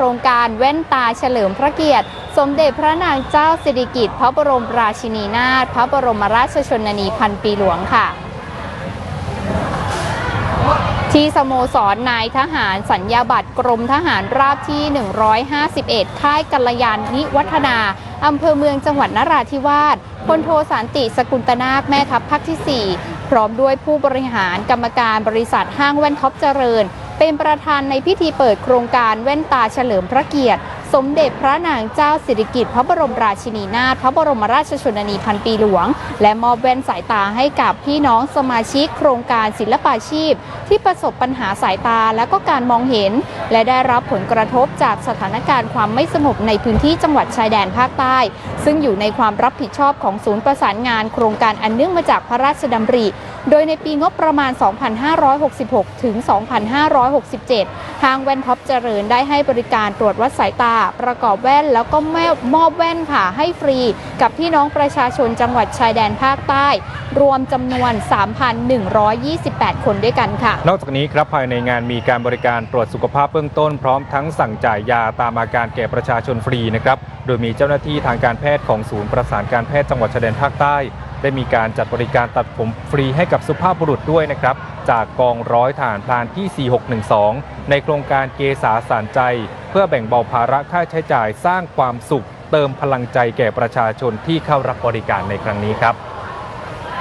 โครงการแว่นตาเฉลิมพระเกียรติ สมเด็จพระนางเจ้าสิริกิติ์พระบรมราชินีนาถพระบรมราชชนนีพันปีหลวงค่ะ ที่สโมสรนายทหารสัญญาบัตรกรมทหารราบที่ 151 ค่ายกัลยาณิวัฒนาอำเภอเมืองจังหวัดนราธิวาสพลโทสันติสกุลตนาคแม่ทัพภาคที่ 4 พร้อมด้วยผู้บริหารกรรมการบริษัทห้างแว่นท็อปเจริญ เป็นประธานในพิธีเปิดโครงการแว่นตาเฉลิมพระเกียรติ สมเด็จพระนางเจ้าสิริกิติ์พระบรมราชินีนาถพระบรมราชชนนีพันปีหลวง และมอบแว่นสายตาให้กับพี่น้องสมาชิกโครงการศิลปาชีพ ที่ประสบปัญหาสายตาและก็การมองเห็น และได้รับผลกระทบจากสถานการณ์ความไม่สงบในพื้นที่จังหวัดชายแดนภาคใต้ ซึ่งอยู่ในความรับผิดชอบของศูนย์ประสานงานโครงการอันเนื่องมาจากพระราชดำริ โดยในปีงบประมาณ 2566 ถึง 2567 ทางแว่นท็อปเจริญได้ให้บริการตรวจวัดสายตา ประกอบแว่นแล้วก็แม่มอบแว่นค่ะให้ฟรี กับพี่น้องประชาชนจังหวัดชายแดนภาคใต้ รวมจำนวน 3,128 คนด้วยกันค่ะ นอกจากนี้ครับภายในงานมีการบริการตรวจสุขภาพเบื้องต้นพร้อมทั้งสั่งจ่ายยาตามอาการแก่ประชาชนฟรีนะครับ โดยมีเจ้าหน้าที่ทางการแพทย์ของศูนย์ประสานการแพทย์จังหวัดชายแดนภาคใต้ ได้มีการจัดบริการตัดผมฟรีให้กับสุภาพบุรุษด้วยนะครับ จากกองร้อยฐานพลานที่ 4612 ในโครงการเกษาสารใจ เพื่อแบ่งเบาภาระค่าใช้จ่ายสร้างความสุข เติมพลังใจแก่ประชาชนที่เข้ารับบริการในครั้งนี้ครับ